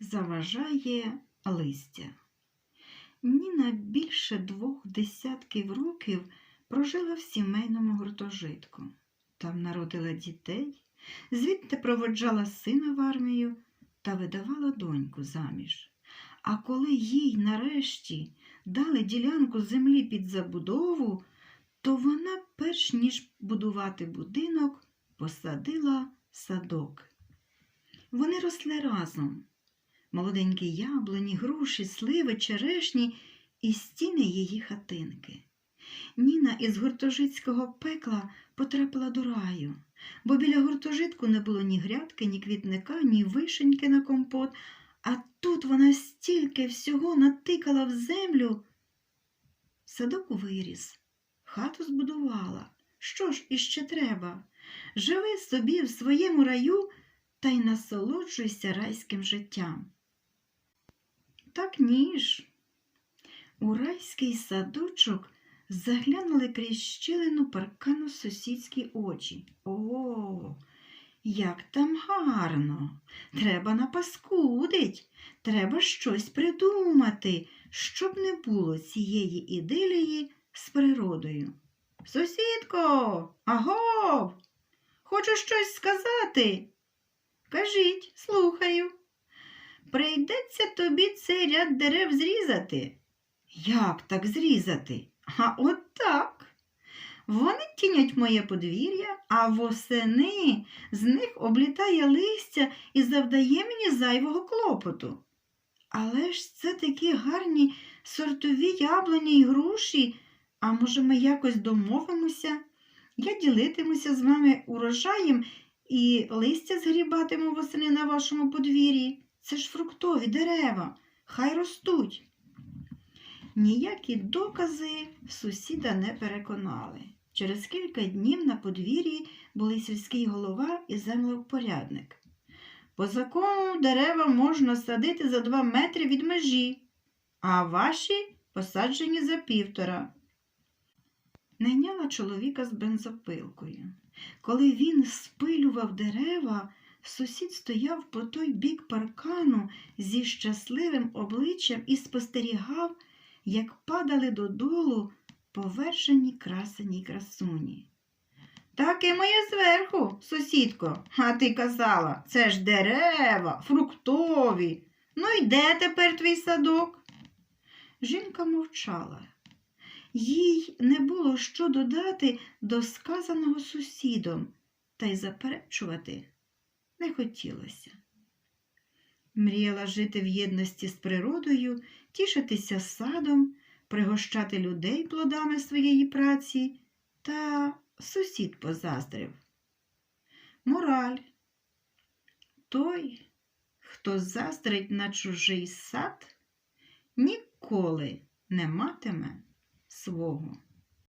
заважає листя. Ніна більше двох десятків років прожила в сімейному гуртожитку. Там народила дітей, звідти проводжала сина в армію та видавала доньку заміж. А коли їй нарешті дали ділянку землі під забудову, то вона, перш ніж будувати будинок, посадила садок. Вони росли разом. Молоденькі яблуні, груші, сливи, черешні і стіни її хатинки. Ніна із гуртожитського пекла потрапила до раю, бо біля гуртожитку не було ні грядки, ні квітника, ні вишеньки на компот, а тут вона стільки всього натикала в землю. Садок виріс, хату збудувала. Що ж іще треба? Живи собі в своєму раю та й насолоджуйся райським життям. Так ніж. У райський садочок заглянули крізь щілину паркану сусідські очі. О, як там гарно! Треба напаскудить, треба щось придумати, щоб не було цієї ідилії з природою. Сусідко, агов, хочу щось сказати. Кажіть, слухаю. Прийдеться тобі цей ряд дерев зрізати. Як так зрізати? А от так. Вони тінять моє подвір'я, а восени з них облітає листя і завдає мені зайвого клопоту. Але ж це такі гарні сортові яблуні й груші. А може, ми якось домовимося? Я ділитимуся з вами урожаєм і листя згрібатиму восени на вашому подвір'ї. Це ж фруктові дерева, хай ростуть. Ніякі докази сусіда не переконали. Через кілька днів на подвір'ї були сільський голова і землевпорядник. По закону дерева можна садити за два метри від межі, а ваші посаджені за півтора. Найняла чоловіка з бензопилкою. Коли він спилював дерева, сусід стояв по той бік паркану зі щасливим обличчям і спостерігав, як падали додолу повершені красені красуні. Так і моє зверху, сусідко, а ти казала, це ж дерева, фруктові. Ну і де тепер твій садок? Жінка мовчала. Їй не було що додати до сказаного сусідом, та й заперечувати не хотілося. Мріяла жити в єдності з природою, тішитися садом, пригощати людей плодами своєї праці, та сусід позаздрив. Мораль. Той, хто заздрить на чужий сад, ніколи не матиме свого.